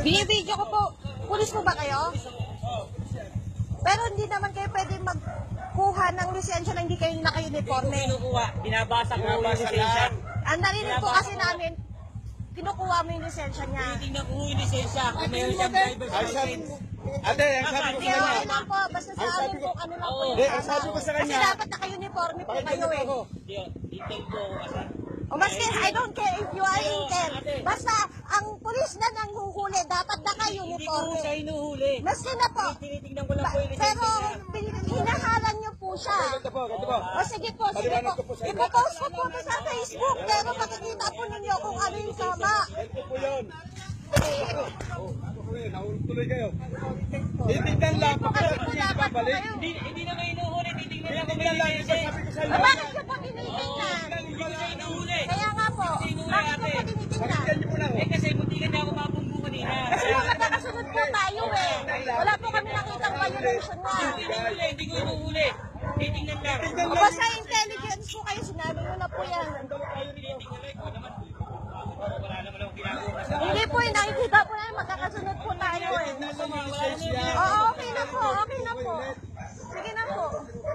Binibidyo ko po. Pulis po ba kayo? Pero hindi naman kayo pwede magkuha ng lisensya na hindi kayo naka-uniforme. Kinukuha, binabasa ko yung Binabasa lisensya. lang. Ang narinig po kasi namin, kinukuha mo yung lisensya niya. Tinitingnan ko yung lisensya kung meron siyang driver's sabi, license. ate, ang sabi ko Hindi, sa okay kanya, lang po. Basta sa Ang sabi amin ko- po, ano lang po. Oo. yung Hindi, ang tama. sabi ko sa Kasi kanya- dapat naka-uniforme po pakinggan kayo niyo eh. ako. Hindi, detail ko kasi. O maski, I don't care if you are intel. Basta, ang pulis na nang huhuli, dapat Hindi ko naka-uniforme. siya hinuhuli. Maski na po. Tinitingnan ko lang po yung Pero, hinahalan niyo po siya. ganito po, ganito po. O sige po, sige po. Paliwanag ko po po ito sa Facebook, pero makikita po ninyo kung ano yung tama. Ganito po yun. Po tuloy kayo. Titignan lang, po pagkatapos po dapat po kayo. Hindi, na kayo hinuhuli. Titingnan lang Titignan lang. Bakit niyo po tinitingnan? Hindi ko siya hinuhuli. Kaya nga po, bakit niyo po tinitingnan? Pakinggan niyo po lang. Eh kasi munti ka niya ako mabunggo kanina. Kasi magkakasunod po tayo eh. Wala po kami nakitang violation na. Hindi ko hinuhuli. Titingnan lang. Basta intelligence po kayo, sinabi nyo na po yan. Lang. Hindi po eh, nakikita po yan, magkakasunod po tayo eh. Oo, okay na po, okay na po. Sige na po.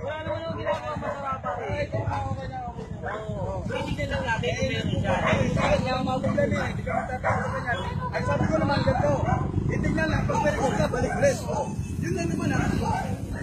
Wala naman akong ginagawa masama pa. Titingnan lang natin kung meron siya. Bakit nga mga problema eh, hindi ka kanya. Ang sabi ko naman ganito, titignan lang, pag may record